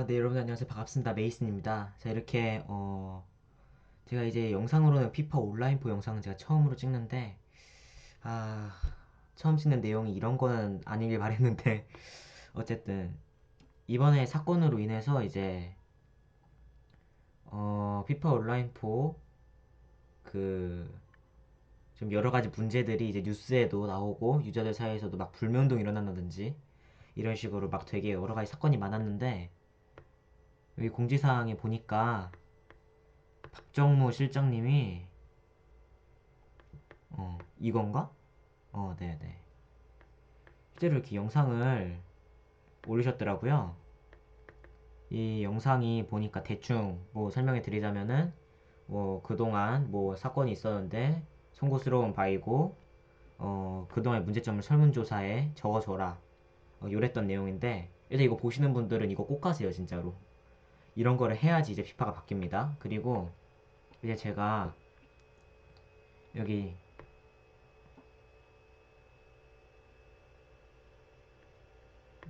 어, 네, 여러분 안녕하세요. 반갑습니다. 메이슨입니다. 자, 이렇게, 어, 제가 이제 영상으로는 피파 온라인포 영상은 제가 처음으로 찍는데, 아, 처음 찍는 내용이 이런 거는 아니길 바랬는데, 어쨌든, 이번에 사건으로 인해서 이제, 어, 피파 온라인포, 그, 좀 여러 가지 문제들이 이제 뉴스에도 나오고, 유저들 사이에서도 막 불매운동이 일어난다든지, 이런 식으로 막 되게 여러 가지 사건이 많았는데, 여기 공지사항에 보니까 박정무 실장님이 어 이건가? 어 네네. 실제로 이렇게 영상을 올리셨더라고요. 이 영상이 보니까 대충 뭐 설명해 드리자면은 뭐 그동안 뭐 사건이 있었는데 송구스러운 바이고 어 그동안의 문제점을 설문조사에 적어줘라. 어, 요랬던 내용인데 일단 이거 보시는 분들은 이거 꼭 가세요 진짜로 이런 거를 해야지 이제 피파가 바뀝니다. 그리고 이제 제가 여기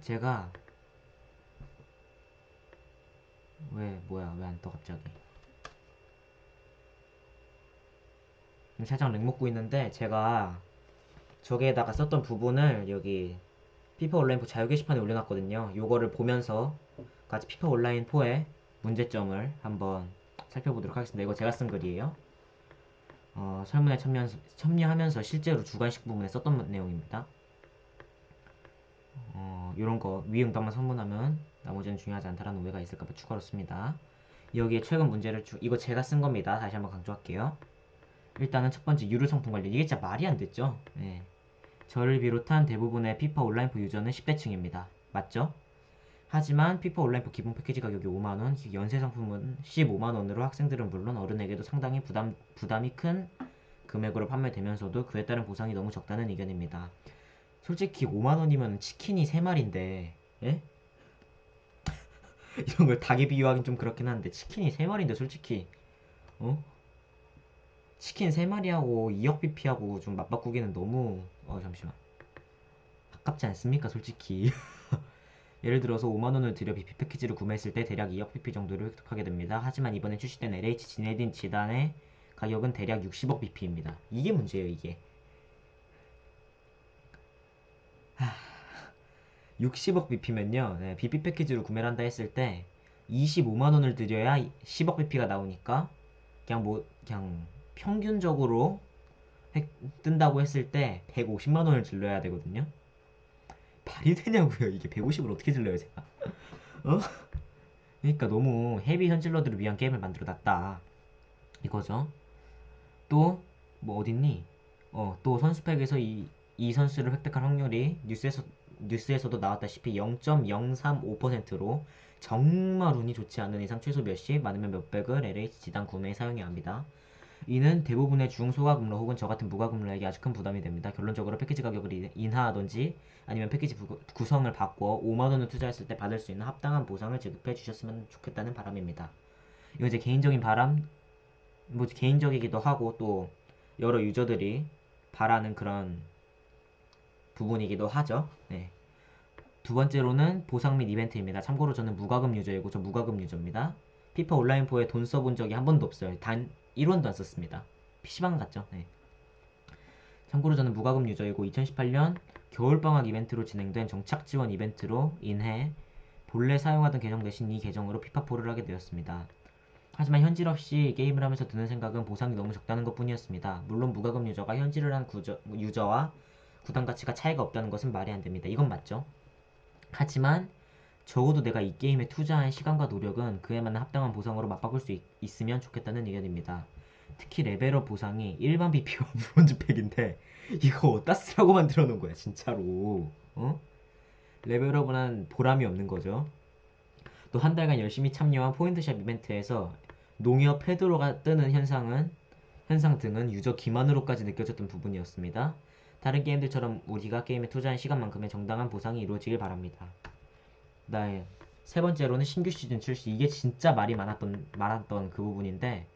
제가 왜 뭐야 왜 안 떠 갑자기 살짝 렉 먹고 있는데 제가 저기에다가 썼던 부분을 여기 피파 온라인 자유 게시판에 올려놨거든요. 요거를 보면서 같이 피파 온라인 4의 문제점을 한번 살펴보도록 하겠습니다. 이거 제가 쓴 글이에요. 어, 설문에 참여, 참여하면서 실제로 주관식 부분에 썼던 내용입니다. 어, 이런 거 위 응답만 선문하면 나머지는 중요하지 않다라는 오해가 있을까봐 추가로 씁니다. 여기에 최근 문제를 주, 이거 제가 쓴 겁니다. 다시 한번 강조할게요. 일단은 첫 번째 유료 상품 관리 이게 진짜 말이 안 됐죠. 네. 저를 비롯한 대부분의 피파 온라인 포 유저는 10대층입니다. 맞죠? 하지만 피파 온라인포 기본 패키지 가격이 5만원, 연세 상품은 15만원으로 학생들은 물론 어른에게도 상당히 부담, 부담이 큰 금액으로 판매되면서도 그에 따른 보상이 너무 적다는 의견입니다. 솔직히 5만원이면 치킨이 3마리인데, 예? 이런 걸 닭에 비유하긴 좀 그렇긴 한데, 치킨이 3마리인데 솔직히, 어? 치킨 3마리하고 2억 BP하고 좀 맞바꾸기는 너무, 어, 잠시만. 아깝지 않습니까, 솔직히. 예를 들어서 5만원을 들여 BP 패키지를 구매했을 때 대략 2억 BP 정도를 획득하게 됩니다. 하지만 이번에 출시된 LH 지네딘 지단의 가격은 대략 60억 BP입니다. 이게 문제예요, 이게. 하... 60억 BP면요, 네, BP 패키지를 구매를 한다 했을 때 25만 원을 들여야 10억 BP가 나오니까 그냥 뭐, 그냥 평균적으로 획, 뜬다고 했을 때 150만 원을 질러야 되거든요. 말이 되냐고요. 이게 150을 어떻게 질러요, 제가. 어? 그러니까 너무 헤비 현질러들을 위한 게임을 만들어 놨다. 이거죠. 또, 뭐 어딨니? 어, 또 선수팩에서 이, 이 선수를 획득할 확률이 뉴스에서, 뉴스에서도 나왔다시피 0.035%로 정말 운이 좋지 않은 이상 최소 몇십, 많으면 몇백을 LH 지단 구매에 사용해야 합니다. 이는 대부분의 중소가금러 혹은 저같은 무가금러에게 아주 큰 부담이 됩니다. 결론적으로 패키지 가격을 인하하던지 아니면 패키지 구성을 바꿔 5만원을 투자했을 때 받을 수 있는 합당한 보상을 지급해 주셨으면 좋겠다는 바람입니다. 이거 이제 개인적인 바람, 뭐 개인적이기도 하고 또 여러 유저들이 바라는 그런 부분이기도 하죠. 네. 두 번째로는 보상 및 이벤트입니다. 참고로 저는 무과금 유저이고 저 무과금 유저입니다. 피파 온라인4에 돈 써본 적이 한 번도 없어요. 단 1원도 안 썼습니다. PC방 갔죠. 네. 참고로 저는 무과금 유저이고 2018년 겨울방학 이벤트로 진행된 정착 지원 이벤트로 인해 본래 사용하던 계정 대신 이 계정으로 피파4를 하게 되었습니다. 하지만 현질 없이 게임을 하면서 드는 생각은 보상이 너무 적다는 것 뿐이었습니다. 물론 무과금 유저가 현질을 한 구저, 유저와 구단 가치가 차이가 없다는 것은 말이 안 됩니다. 이건 맞죠. 하지만 적어도 내가 이 게임에 투자한 시간과 노력은 그에 맞는 합당한 보상으로 맞바꿀 수 있, 으면 좋겠다는 의견입니다. 특히 레벨업 보상이 일반 BP와 브론즈 팩인데 이거 어디다 쓰라고 만들어 놓은 거야 진짜로 어? 레벨업은 한 보람이 없는 거죠. 또 한 달간 열심히 참여한 포인트샵 이벤트에서 농협 페드로가 뜨는 현상은 현상 등은 유저 기만으로까지 느껴졌던 부분이었습니다. 다른 게임들처럼 우리가 게임에 투자한 시간만큼의 정당한 보상이 이루어지길 바랍니다. 네. 세 번째로는 신규 시즌 출시. 이게 진짜 말이 많았던, 많았던 그 부분인데,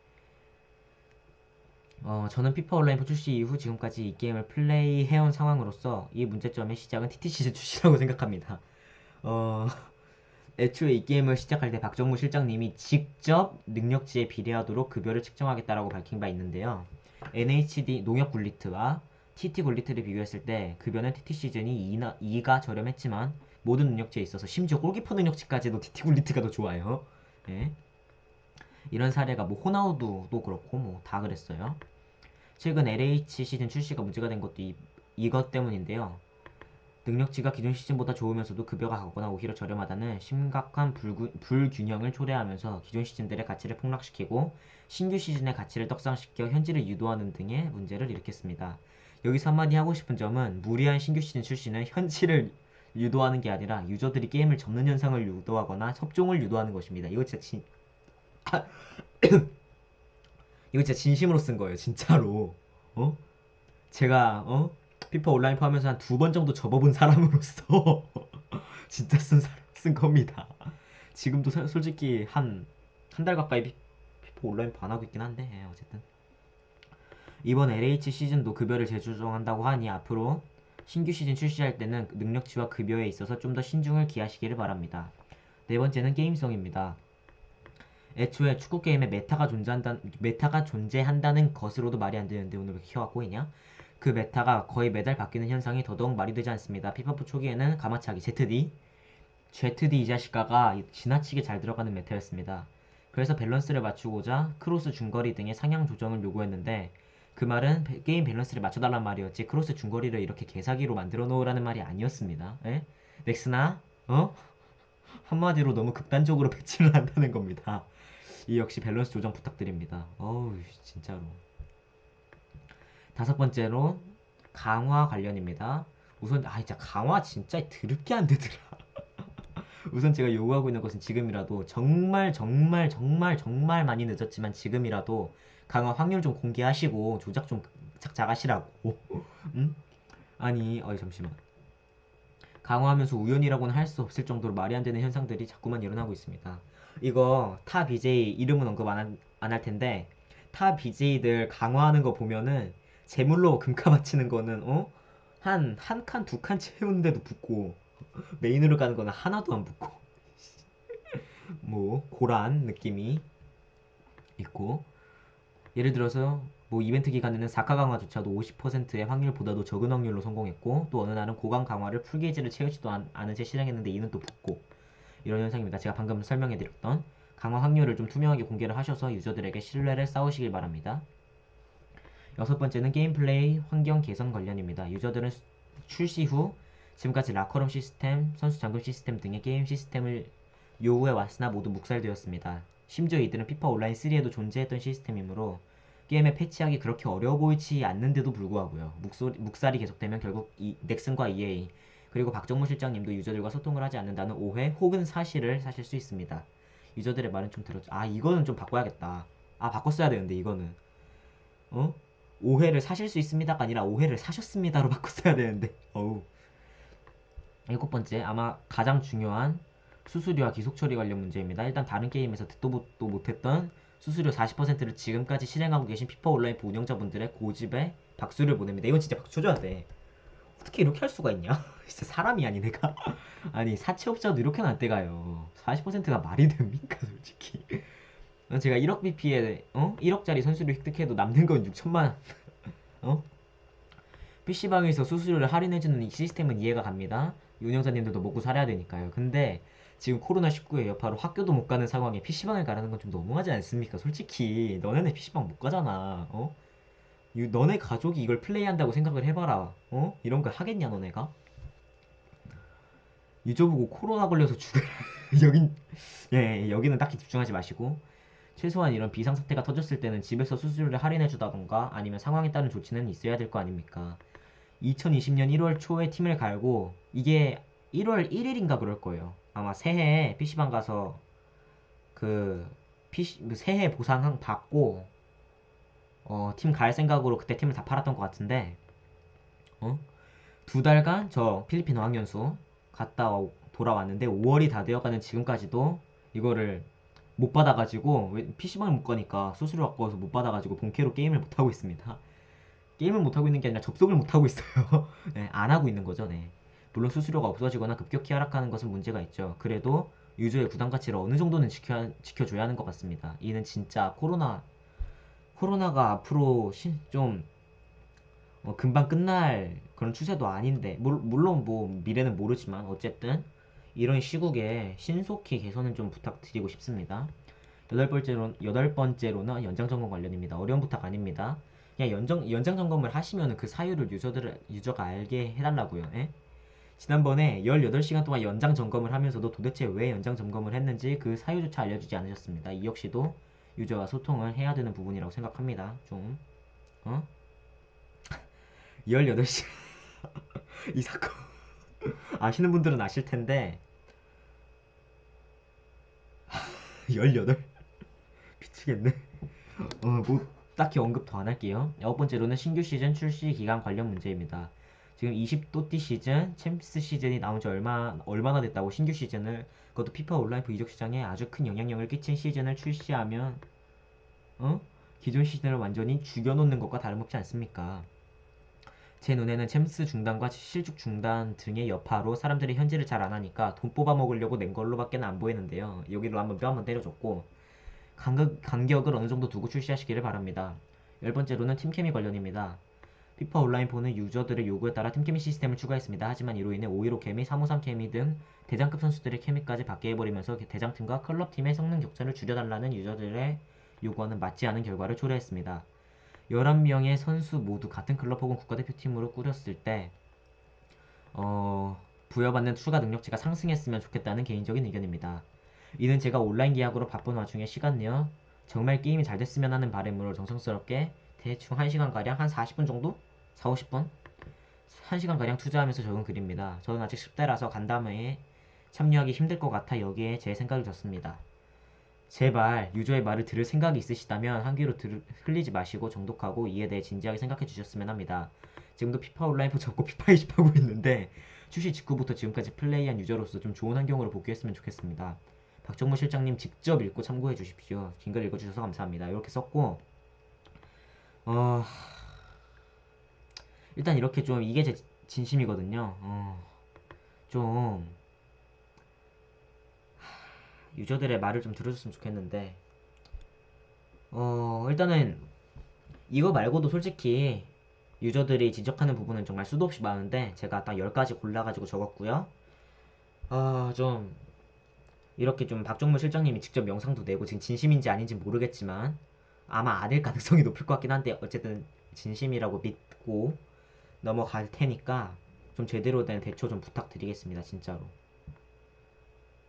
어, 저는 피파 온라인 출시 이후 지금까지 이 게임을 플레이해온 상황으로서 이 문제점의 시작은 TT 시즌 출시라고 생각합니다. 어, 애초에 이 게임을 시작할 때 박정무 실장님이 직접 능력치에 비례하도록 급여를 측정하겠다라고 밝힌 바 있는데요. NHD 농협 굴리트와 TT 굴리트를 비교했을 때 급여는 TT 시즌이 2나, 2가 저렴했지만 모든 능력치에 있어서 심지어 골키퍼 능력치까지도 TT 굴리트가 더 좋아요. 예. 이런 사례가 뭐 호나우두도 그렇고 뭐 다 그랬어요. 최근 LH 시즌 출시가 문제가 된 것도 이, 이것 때문인데요. 능력치가 기존 시즌보다 좋으면서도 급여가 같거나 오히려 저렴하다는 심각한 불구, 불균형을 초래하면서 기존 시즌들의 가치를 폭락시키고 신규 시즌의 가치를 떡상시켜 현질을 유도하는 등의 문제를 일으켰습니다. 여기서 한마디 하고 싶은 점은 무리한 신규 시즌 출시는 현질을 유도하는 게 아니라 유저들이 게임을 접는 현상을 유도하거나 협종을 유도하는 것입니다. 이거 진짜 진 이거 진짜 진심으로 쓴 거예요. 진짜로. 어? 제가 어? 피파 온라인 하면서 한 두 번 정도 접어본 사람으로서 진짜 쓴, 사- 쓴 겁니다. 지금도 사- 솔직히 한 한 달 가까이 피, 피파 온라인 안 하고 있긴 한데 예, 어쨌든 이번 LH 시즌도 급여를 재조정한다고 하니 앞으로 신규 시즌 출시할 때는 능력치와 급여에 있어서 좀 더 신중을 기하시기를 바랍니다. 네 번째는 게임성입니다. 애초에 축구 게임에 메타가 존재한다 메타가 존재한다는 것으로도 말이 안 되는데 오늘 왜 이렇게 혀가 꼬이냐? 그 메타가 거의 매달 바뀌는 현상이 더더욱 말이 되지 않습니다. 피파프 초기에는 가마차기 ZD, ZD 이 자식가가 지나치게 잘 들어가는 메타였습니다. 그래서 밸런스를 맞추고자 크로스 중거리 등의 상향 조정을 요구했는데 그 말은 배- 게임 밸런스를 맞춰달란 말이었지 크로스 중거리를 이렇게 개사기로 만들어 놓으라는 말이 아니었습니다. 에? 넥스나 어? 한마디로 너무 극단적으로 배치를 한다는 겁니다. 이 역시 밸런스 조정 부탁드립니다. 어우 진짜로. 다섯 번째로 강화 관련입니다. 우선 아 진짜 강화 진짜 드럽게 안 되더라. 우선 제가 요구하고 있는 것은 지금이라도 정말 정말 정말 정말 많이 늦었지만 지금이라도 강화 확률 좀 공개하시고 조작 좀 작작하시라고. 응? 아니 어이 잠시만. 강화하면서 우연이라고는 할 수 없을 정도로 말이 안 되는 현상들이 자꾸만 일어나고 있습니다. 이거 타 BJ 이름은 언급 안할 텐데 타 BJ들 강화하는 거 보면은 제물로 금카 바치는 거는 어? 한 한 칸 두 칸 채우는데도 붙고 메인으로 가는 거는 하나도 안 붙고 뭐 고란 느낌이 있고 예를 들어서 뭐 이벤트 기간에는 4카 강화조차도 50%의 확률보다도 적은 확률로 성공했고 또 어느 날은 고강 강화를 풀게이지를 채우지도 않, 않은 채 실행했는데 이는 또 붙고 이런 현상입니다. 제가 방금 설명해드렸던 강화 확률을 좀 투명하게 공개를 하셔서 유저들에게 신뢰를 쌓으시길 바랍니다. 여섯 번째는 게임 플레이 환경 개선 관련입니다. 유저들은 수- 출시 후 지금까지 라커룸 시스템, 선수 잠금 시스템 등의 게임 시스템을 요구해 왔으나 모두 묵살되었습니다. 심지어 이들은 피파 온라인 3에도 존재했던 시스템이므로 게임에 패치하기 그렇게 어려워 보이지 않는데도 불구하고요. 묵소리, 묵살이 계속되면 결국 이, 넥슨과 EA 그리고 박정무 실장님도 유저들과 소통을 하지 않는다는 오해 혹은 사실을 사실 수 있습니다. 유저들의 말은 좀 들었죠. 아 이거는 좀 바꿔야겠다. 아 바꿨어야 되는데 이거는 어? 오해를 사실 수 있습니다가 아니라 오해를 사셨습니다로 바꿨어야 되는데 어우 일곱 번째 아마 가장 중요한 수수료와 기속 처리 관련 문제입니다. 일단 다른 게임에서 듣도 못했던 수수료 40%를 지금까지 실행하고 계신 피파 온라인 운영자분들의 고집에 박수를 보냅니다. 이건 진짜 박수 쳐줘야 돼. 어떻게 이렇게 할 수가 있냐? 진짜 사람이 아니 내가 아니 사채업자도 이렇게는 안 떼가요. 40%가 말이 됩니까 솔직히? 어, 제가 1억 BP에 어? 1억짜리 선수를 획득해도 남는 건 6천만 원. 어? PC방에서 수수료를 할인해주는 이 시스템은 이해가 갑니다. 운영자님들도 먹고 살아야 되니까요. 근데 지금 코로나19의 여파로 학교도 못 가는 상황에 PC방을 가라는 건 좀 너무하지 않습니까? 솔직히 너네는 PC방 못 가잖아. 어? 유- 너네 가족이 이걸 플레이한다고 생각을 해봐라. 어? 이런 걸 하겠냐 너네가? 유저 보고 코로나 걸려서 죽으라. 여긴 예, 예, 여기는 딱히 집중하지 마시고 최소한 이런 비상 사태가 터졌을 때는 집에서 수수료를 할인해 주다던가 아니면 상황에 따른 조치는 있어야 될 거 아닙니까? 2020년 1월 초에 팀을 갈고 이게 1월 1일인가 그럴 거예요. 아마 새해에 PC방 가서 그 PC 그 새해 보상 받고 어, 팀 갈 생각으로 그때 팀을 다 팔았던 것 같은데 어? 두 달간 저 필리핀 어학연수 갔다 와- 돌아왔는데 5월이 다 되어가는 지금까지도 이거를 못 받아가지고 왜 PC방을 못 가니까 수수료 아까워서 못 받아가지고 본캐로 게임을 못 하고 있습니다. 게임을 못 하고 있는 게 아니라 접속을 못 하고 있어요. 네, 안 하고 있는 거죠. 네. 물론 수수료가 없어지거나 급격히 하락하는 것은 문제가 있죠. 그래도 유저의 부담 가치를 어느 정도는 지켜, 지켜줘야 하는 것 같습니다. 이는 진짜 코로나 코로나가 앞으로 신- 좀 어, 금방 끝날 그런 추세도 아닌데 물, 물론 뭐 미래는 모르지만 어쨌든 이런 시국에 신속히 개선을 좀 부탁드리고 싶습니다. 여덟 번째로 여덟 번째로는 연장 점검 관련입니다. 어려운 부탁 아닙니다. 그냥 연장 연장 점검을 하시면 그 사유를 유저들 유저가 알게 해달라고요. 예? 지난번에 18시간 동안 연장 점검을 하면서도 도대체 왜 연장 점검을 했는지 그 사유조차 알려주지 않으셨습니다. 이 역시도 유저와 소통을 해야 되는 부분이라고 생각합니다. 좀 어? 18시간 이 사건 아시는 분들은 아실 텐데 18 미치겠네. 어, 뭐 딱히 언급 더 안 할게요. 아홉 번째로는 신규 시즌 출시 기간 관련 문제입니다. 지금 20도띠 시즌, 챔스 시즌이 나온 지 얼마, 얼마나 됐다고 신규 시즌을, 그것도 피파 온라인 이적 시장에 아주 큰 영향력을 끼친 시즌을 출시하면, 어? 기존 시즌을 완전히 죽여놓는 것과 다름없지 않습니까? 제 눈에는 챔스 중단과 실축 중단 등의 여파로 사람들이 현질을 잘 안 하니까 돈 뽑아 먹으려고 낸 걸로밖에 안 보이는데요. 여기로 한번 뼈 한번 때려줬고, 간격, 간격을 어느 정도 두고 출시하시기를 바랍니다. 열 번째로는 팀케미 관련입니다. 피파 온라인4는 유저들의 요구에 따라 팀케미 시스템을 추가했습니다. 하지만 이로 인해 515 케미, 353 케미 등 대장급 선수들의 케미까지 받게 해버리면서 대장팀과 클럽팀의 성능 격차를 줄여달라는 유저들의 요구와는 맞지 않은 결과를 초래했습니다. 11명의 선수 모두 같은 클럽 혹은 국가대표팀으로 꾸렸을 때 어, 부여받는 추가 능력치가 상승했으면 좋겠다는 개인적인 의견입니다. 이는 제가 온라인 계약으로 바쁜 와중에 시간 내어 정말 게임이 잘 됐으면 하는 바람으로 정성스럽게 대충 1시간가량 한 40분 정도? 4, 50분? 1시간가량 투자하면서 적은 글입니다. 저는 아직 10대라서 간담회에 참여하기 힘들 것 같아 여기에 제 생각을 줬습니다. 제발 유저의 말을 들을 생각이 있으시다면 한 귀로 들, 흘리지 마시고 정독하고 이에 대해 진지하게 생각해 주셨으면 합니다. 지금도 피파 온라인4 접고 피파 20 하고 있는데 출시 직후부터 지금까지 플레이한 유저로서 좀 좋은 환경으로 복귀했으면 좋겠습니다. 박정무 실장님 직접 읽고 참고해 주십시오. 긴 글 읽어주셔서 감사합니다. 이렇게 썼고 어... 일단 이렇게 좀 이게 제 진심이거든요. 어... 좀 유저들의 말을 좀 들어줬으면 좋겠는데 어 일단은 이거 말고도 솔직히 유저들이 지적하는 부분은 정말 수도 없이 많은데 제가 딱 10가지 골라가지고 적었고요. 아 좀 이렇게 좀 박종무 실장님이 직접 영상도 내고 지금 진심인지 아닌지 모르겠지만 아마 아닐 가능성이 높을 것 같긴 한데 어쨌든 진심이라고 믿고 넘어갈 테니까 좀 제대로 된 대처 좀 부탁드리겠습니다 진짜로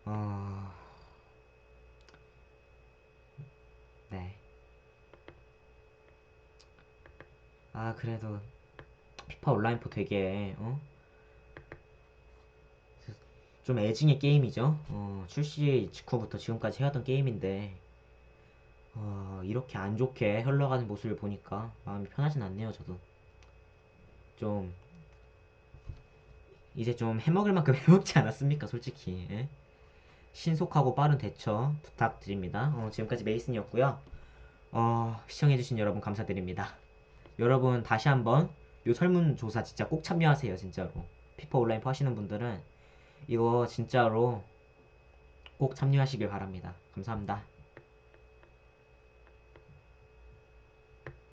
어... 네. 아 그래도 피파 온라인4 되게 어? 좀 애증의 게임이죠. 어, 출시 직후부터 지금까지 해왔던 게임인데 어, 이렇게 안 좋게 흘러가는 모습을 보니까 마음이 편하진 않네요. 저도 좀 이제 좀 해먹을 만큼 해먹지 않았습니까? 솔직히 예? 신속하고 빠른 대처 부탁드립니다. 어, 지금까지 메이슨이었고요. 어, 시청해주신 여러분 감사드립니다. 여러분 다시 한번 요 설문조사 진짜 꼭 참여하세요. 진짜로 피파 온라인 하시는 분들은 이거 진짜로 꼭 참여하시길 바랍니다. 감사합니다.